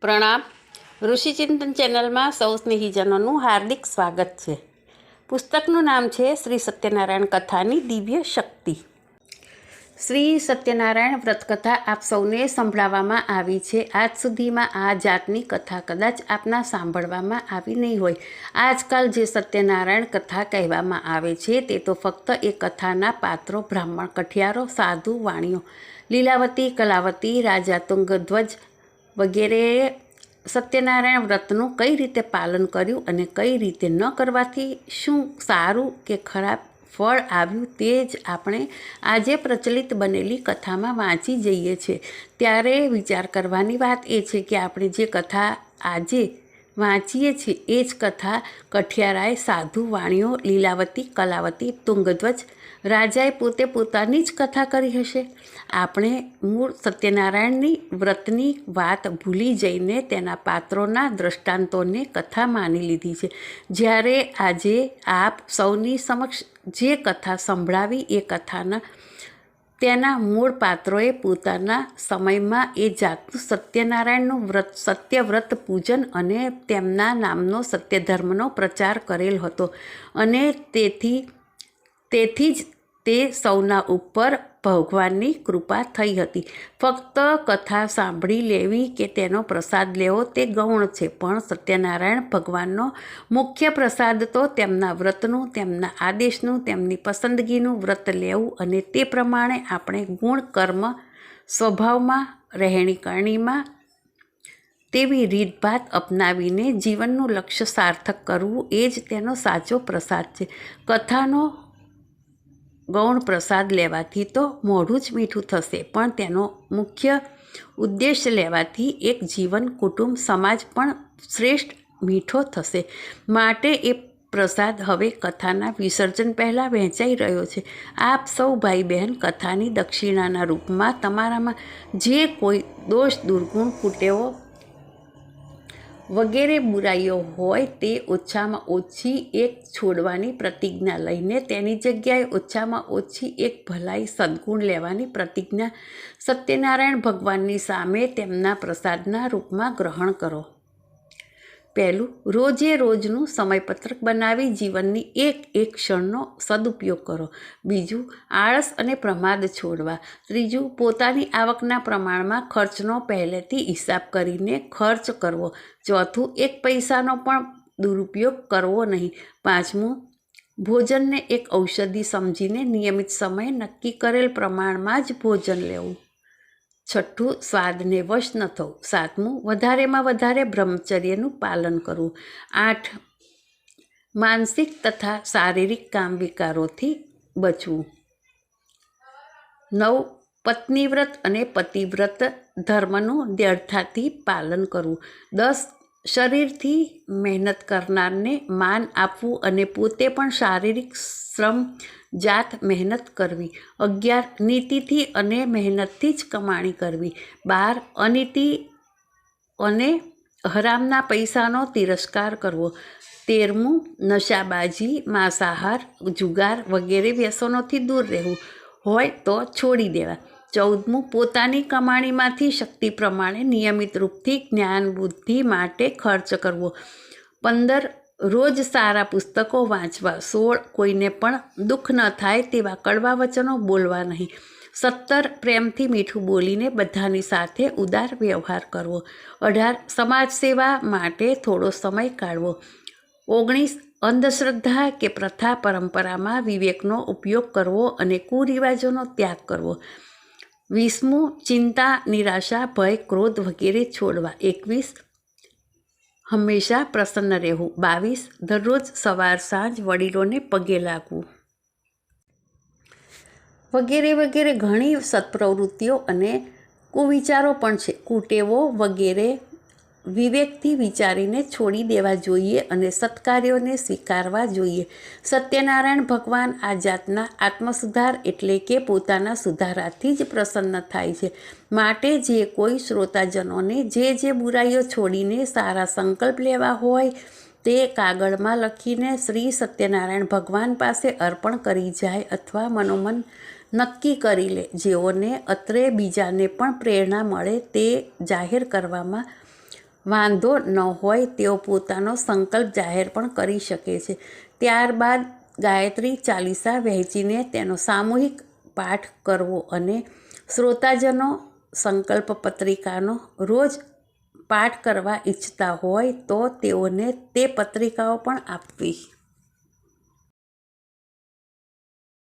પ્રણામ. ઋષિચિંતન ચેનલમાં સૌ સ્નેહીજનોનું હાર્દિક સ્વાગત છે. પુસ્તકનું નામ છે શ્રી સત્યનારાયણ કથાની દિવ્ય શક્તિ. શ્રી સત્યનારાયણ વ્રતકથા આપ સૌને સંભળાવવામાં આવી છે. આજ સુધીમાં આ જાતની કથા કદાચ આપના સાંભળવામાં આવી નહીં હોય. આજકાલ જે સત્યનારાયણ કથા કહેવામાં આવે છે તે તો ફક્ત એ કથાના પાત્રો, બ્રાહ્મણ, કઠિયારો, સાધુ, વાણીઓ. લીલાવતી, કલાવતી, રાજા તુંગધ્વજ વગેરે સત્યનારાયણ વ્રતનું કઈ રીતે પાલન કર્યું અને કઈ રીતે ન કરવાથી શું સારું કે ખરાબ ફળ આવ્યું તે જ આપણે આજે પ્રચલિત બનેલી કથામાં વાંચી જઈએ છીએ. ત્યારે વિચાર કરવાની વાત એ છે કે આપણે જે કથા આજે વાંચીએ છીએ. એ જ કથા કઠિયારાએ સાધુ, વાણીઓ, લીલાવતી, કલાવતી, તુંગધ્વજ. રાજાએ પોતે પોતાની જ કથા કરી હશે. આપણે મૂળ સત્યનારાયણની વ્રતની વાત ભૂલી જઈને તેના પાત્રોના દ્રષ્ટાંતોને કથા માની લીધી છે. જ્યારે આજે આપ સૌની સમક્ષ જે કથા સંભળાવી એ કથાના તેના મૂળ પાત્રોએ પોતાના સમયમાં એ જાતનું સત્યનારાયણનું વ્રત, સત્યવ્રત પૂજન અને તેમના નામનો સત્યધર્મનો પ્રચાર કરેલ હતો. અને તેથી તેથી જ તે સૌના ઉપર ભગવાનની કૃપા થઈ હતી. ફક્ત કથા સાંભળી લેવી કે તેનો પ્રસાદ લેવો તે ગૌણ છે, પણ સત્યનારાયણ ભગવાનનો મુખ્ય પ્રસાદ તો તેમના વ્રતનું, તેમના આદેશનું, તેમની પસંદગીનું વ્રત લેવું અને તે પ્રમાણે આપણે ગુણ, કર્મ, સ્વભાવમાં, રહેણી કરણીમાં તેવી રીતભાત અપનાવીને જીવનનું લક્ષ્ય સાર્થક કરવું એ જ તેનો સાચો પ્રસાદ છે. કથાનો ગૌણ પ્રસાદ લેવાથી તો મોઢું જ મીઠું થશે. પણ તેનો મુખ્ય ઉદ્દેશ લેવાથી એક જીવન, કુટુંબ, સમાજ પણ શ્રેષ્ઠ મીઠો થશે. માટે એ પ્રસાદ હવે કથાના વિસર્જન પહેલાં વહેંચાઈ રહ્યો છે. આપ સૌ ભાઈ બહેન કથાની દક્ષિણાના રૂપમાં તમારામાં જે કોઈ દોષ, દુર્ગુણ, કુટેવો વગેરે બુરાઈઓ હોય તે ઓછામાં ઓછી એક છોડવાની પ્રતિજ્ઞા લઈને તેની જગ્યાએ ઓછામાં ઓછી એક ભલાઈ સદગુણ લેવાની પ્રતિજ્ઞા સત્યનારાયણ ભગવાનની સામે તેમના પ્રસાદના રૂપમાં ગ્રહણ કરો. પહેલું, રોજે રોજનું સમયપત્રક બનાવી જીવનની એક એક ક્ષણનો સદુપયોગ કરો. બીજું, આળસ અને પ્રમાદ છોડવા. ત્રીજું, પોતાની આવકના પ્રમાણમાં ખર્ચનો પહેલેથી હિસાબ કરીને ખર્ચ કરવો. ચોથું, એક પૈસાનો પણ દુરુપયોગ કરવો નહીં. પાંચમું, ભોજનને એક ઔષધિ સમજીને નિયમિત સમય નક્કી કરેલ પ્રમાણમાં જ ભોજન લેવું. છઠ્ઠું, સ્વાદને વશ ન થવું. સાતમું, વધારેમાં વધારે બ્રહ્મચર્યનું પાલન કરવું. આઠ, માનસિક તથા શારીરિક કામ વિકારોથી બચવું. નવ, પત્નીવ્રત અને પતિવ્રત ધર્મનું દ્યઢતાથી પાલન કરવું. દસ શરીરથી મહેનત કરનારને માન આપવું અને પોતે પણ શારીરિક શ્રમ, જાત મહેનત કરવી. અગિયાર, નીતિથી અને મહેનતથી જ કમાણી કરવી. બાર, અનીતિ અને હરામના પૈસાનો તિરસ્કાર કરવો. તેરમું, નશાબાજી, માંસાહાર, જુગાર વગેરે વ્યસનોથી દૂર રહેવું. હોય તો છોડી દેવા. ચૌદમું, પોતાની કમાણીમાંથી શક્તિ પ્રમાણે નિયમિત રૂપથી જ્ઞાન બુદ્ધિ માટે ખર્ચ કરવો. પંદર, રોજ સારા પુસ્તકો વાંચવા. સોળ, કોઈને પણ દુઃખ ન થાય તેવા કડવા વચનો બોલવા નહીં. સત્તર, પ્રેમથી મીઠું બોલીને બધાની સાથે ઉદાર વ્યવહાર કરવો. અઢાર, સમાજ સેવા માટે થોડો સમય કાઢવો. ઓગણીસ, અંધશ્રદ્ધા કે પ્રથા પરંપરામાં વિવેકનો ઉપયોગ કરવો અને કુરિવાજોનો ત્યાગ કરવો. વીસમું, ચિંતા, નિરાશા, ભય, ક્રોધ વગેરે છોડવા. એકવીસ, હંમેશા પ્રસન્ન રહેવું. બાવીસ, દરરોજ સવાર સાંજ વડીલોને પગે લાગવું. વગેરે વગેરે ઘણી સત્પ્રવૃત્તિઓ અને કુવિચારો પણ છે. કુટેવો વગેરે વિવેકથી વિચારીને છોડી દેવા જોઈએ અને સત્કાર્યોને સ્વીકારવા જોઈએ. સત્યનારાયણ ભગવાન આ જાતના આત્મસુધાર એટલે કે પોતાના સુધારાથી જ પ્રસન્ન થાય છે. માટે જે કોઈ શ્રોતાજનોને જે જે બુરાઈઓ છોડીને સારા સંકલ્પ લેવા હોય, તે કાગળમાં લખીને શ્રી સત્યનારાયણ ભગવાન પાસે અર્પણ કરી જાય અથવા મનોમન નક્કી કરી લે. જેઓને અત્રે બીજાને પણ પ્રેરણા મળે તે જાહેર કરવામાં વાંધો ન હોય તેઓ પોતાનો સંકલ્પ જાહેર પણ કરી શકે છે. ત્યારબાદ ગાયત્રી ચાલીસા વહેંચીને તેનો સામૂહિક પાઠ કરવો અને શ્રોતાજનો સંકલ્પ પત્રિકાનો રોજ પાઠ કરવા ઈચ્છતા હોય તો તેઓને તે પત્રિકાઓ પણ આપવી.